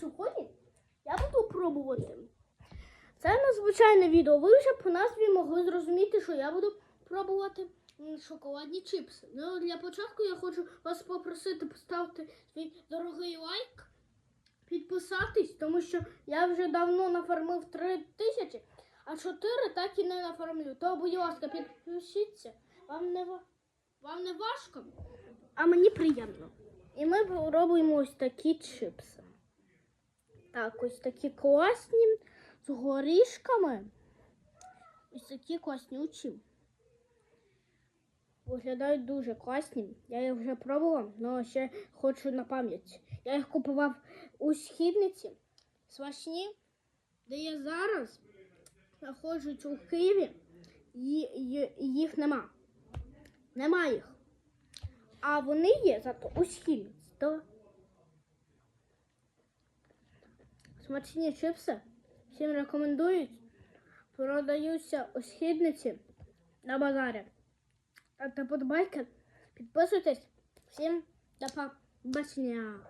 сьогодні я буду пробувати. Це надзвичайне відео. Ви вже по назві могли зрозуміти, що я буду пробувати шоколадні чипси. Ну, Для початку я хочу вас попросити поставити свій дорогий лайк, підписатись, тому що я вже давно нафармив 3 тисячі, а 4 так і не нафармлю. То, будь ласка, підпишіться. Вам не, вам не важко, а мені приємно. І ми робимо ось такі чипси. Так, ось такі класні з горішками. Ось такі класнючі. Виглядають дуже класні. Я їх вже пробував, але ще хочу на пам'ять. Я їх купував у східниці. Смачні, де я зараз знаходжусь у Києві, і їх нема. Нема їх. А вони є зато у східниці. То Смачні чипси. Всім рекомендують. Продаються у східниці на базарі. Та подбайки, підписуйтесь. Всім до побачення.